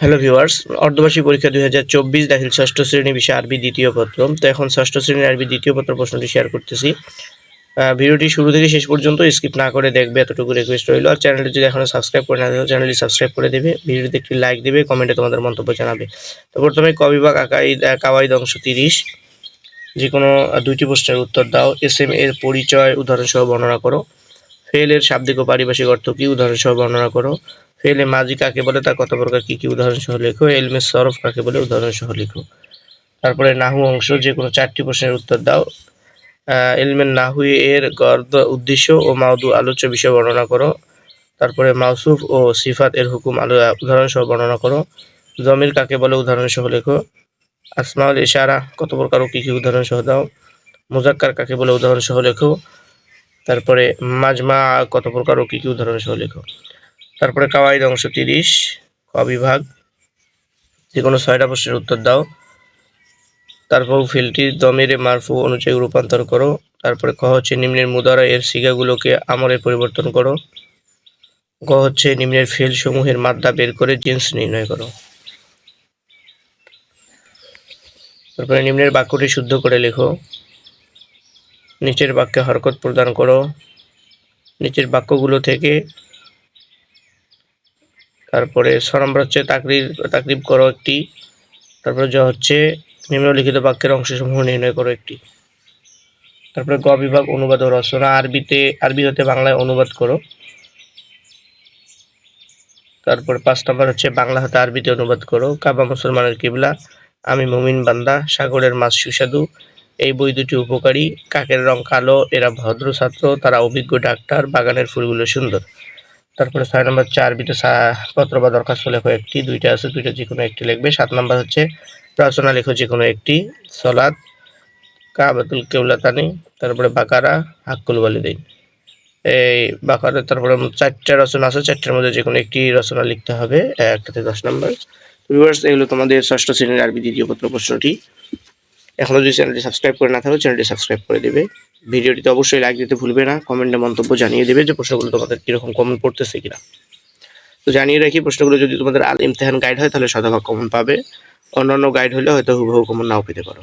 Hello viewers অর্ধবার্ষিক পরীক্ষা দুই হাজার চব্বিশ দাখিল ষষ্ঠ শ্রেণি বিষয় আরবি দ্বিতীয় পত্র। তো এখন ষষ্ঠ শ্রেণির আরবি দ্বিতীয় পত্র প্রশ্নটি শেয়ার করতেছি। ভিডিওটি শুরু থেকে শেষ পর্যন্ত স্কিপ না করে দেখবে এতটুকু রিকোয়েস্ট রইল। আর চ্যানেলটি যদি এখনও সাবস্ক্রাইব করে না থাকো চ্যানেলটি সাবস্ক্রাইব করে দেবে। ভিডিওতে একটি লাইক দেবে কমেন্টে তোমাদের মন্তব্য জানাবে। তো প্রথমে ক বিভাগ আকাইদ আহ, কাওয়াইদ অংশ তিরিশ। যে কোনো দুইটি প্রশ্নের উত্তর দাও। এস এম এর পরিচয় উদাহরণসহ বর্ণনা করো। ফেল এর শাব্দিক ও পারিভাষিক অর্থ কি? উদাহরণসহ বর্ণনা করো। ফেলে মাজি কাকে বলে তা কত প্রকার কি কি উদাহরণ সহ লেখো এলমের সরফ কাকে বলে উদাহরণ সহ লেখো। তারপরে নাহু অংশ যে কোনো চারটি প্রশ্নের উত্তর দাও। আহ, এলমের নাহু এর গর্দ উদ্দেশ্য ও মাউদু আলোচ্য বিষয় বর্ণনা করো। তারপরে মাউসুফ ও সিফাত এর হুকুম আলো উদাহরণ সহ বর্ণনা করো। জমির কাকে বলে উদাহরণ সহ লেখো। আসমাউল ইশারা কত প্রকার ও কি কি উদাহরণ সহ দাও। মুজাক্কার কাকে বলে উদাহরণ সহ লেখো। তারপরে মাজমা কত প্রকার ও কী কী উদাহরণ সহ লেখো। তারপরে কাওয়াইদ অংশ তিরিশ, ক বিভাগ। যে কোনো ছয়টা প্রশ্নের উত্তর দাও। তারপর ফিলটি দমেরে মারফু অনুযায়ী রূপান্তর করো। তারপরে ক হচ্ছে নিম্নের মুদারা এর সিগাগুলোকে আমলে পরিবর্তন করো। গ হচ্ছে নিম্নের ফেল সমূহের মাত্রা বের করে জিন্স নির্ণয় করো। তারপরে নিম্নের বাক্যটি শুদ্ধ করে লেখো। নিচের বাক্যে হরকত প্রদান করো। নিচের বাক্যগুলো থেকে তারপরে ছ নম্বর হচ্ছে তাকরির, তাকরিব করো একটি। তারপরে জ হচ্ছে নিম্নলিখিত বাক্যের অংশসমূহ নির্ণয় করো একটি। তারপরে গ বিভাগ অনুবাদ ও রচনা। আরবিতে আরবি হতে বাংলায় অনুবাদ করো। তারপরে পাঁচ নম্বর হচ্ছে বাংলা হতে আরবিতে অনুবাদ করো। কাবা মুসলমানের কিবলা, আমি মুমিন বান্দা, সাগরের মাছ সুস্বাদু, এই বই দুটি উপকারী। কাকের রং কালো, এরা ভদ্র ছাত্র, তারা অভিজ্ঞ ডাক্তার, বাগানের ফুলগুলো সুন্দর। তারপরে ছয় নম্বর আরবিতে সা- পত্র বা দরখাস্ত লেখো একটি, দুইটা আছে, দুইটা যে কোনো একটি লিখবে। সাত নম্বর হচ্ছে রচনা লেখো যে কোনো একটি সলাদ কাবাতুল কেউলাতানি তারপরে বাকারা, হাক্কুল ওয়ালিদাইন। এই বাকারা তারপরে চারটা রচনা আছে, চারটার মধ্যে যে কোনো একটি রচনা লিখতে হবে একটাতে দশ নম্বর। ভিউয়ার্স এগুলো তোমাদের ষষ্ঠ শ্রেণির আরবি দ্বিতীয় পত্র প্রশ্নটি। এখনও যদি চ্যানেলটি সাবস্ক্রাইব করে না থাকো, চ্যানেলটি সাবস্ক্রাইব করে দেবে। ভিডিওটিতে অবশ্যই লাইক দিতে ভুলবে না কমেন্টে মন্তব্য জানিয়ে দেবে যে প্রশ্নগুলো তোমাদের কীরকম কমেন্ট পড়তেছে কিনা। তো জানিয়ে রাখি, প্রশ্নগুলো যদি তোমাদের আল ইমতেহান গাইড হয়, তাহলে শতভাগ কমন পাবে। অন্যান্য গাইড হলে হয়তো হুবহু কমন নাও পেতে পারো।